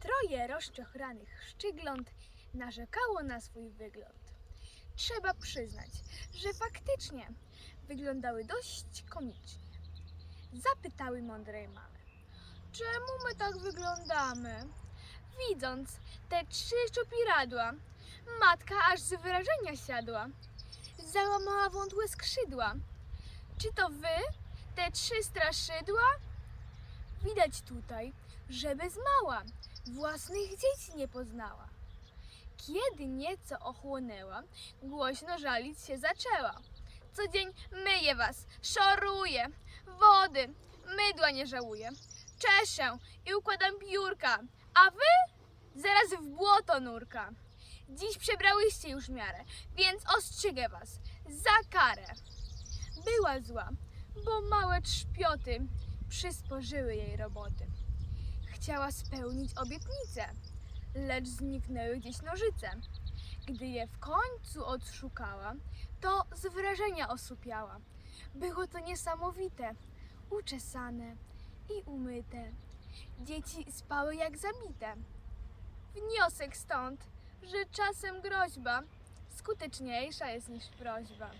Troje rozczochranych szczygląt narzekało na swój wygląd. Trzeba przyznać, że faktycznie wyglądały dość komicznie. Zapytały mądrej mamy, czemu my tak wyglądamy? Widząc te trzy czupiradła, matka aż z wyrażenia siadła. Załamała wątłe skrzydła. Czy to wy, te trzy straszydła? Widać tutaj, że bez mała własnych dzieci nie poznała. Kiedy nieco ochłonęła, głośno żalić się zaczęła. Co dzień myję was, szoruję, wody, mydła nie żałuję. Czeszę i układam piórka, a wy zaraz w błoto nurka. Dziś przebrałyście już miarę, więc ostrzygę was za karę. Była zła, bo małe trzpioty przysporzyły jej roboty. Chciała spełnić obietnicę, lecz zniknęły gdzieś nożyce. Gdy je w końcu odszukała, to z wrażenia osłupiała. Było to niesamowite, uczesane i umyte. Dzieci spały jak zabite. Wniosek stąd, że czasem groźba skuteczniejsza jest niż prośba.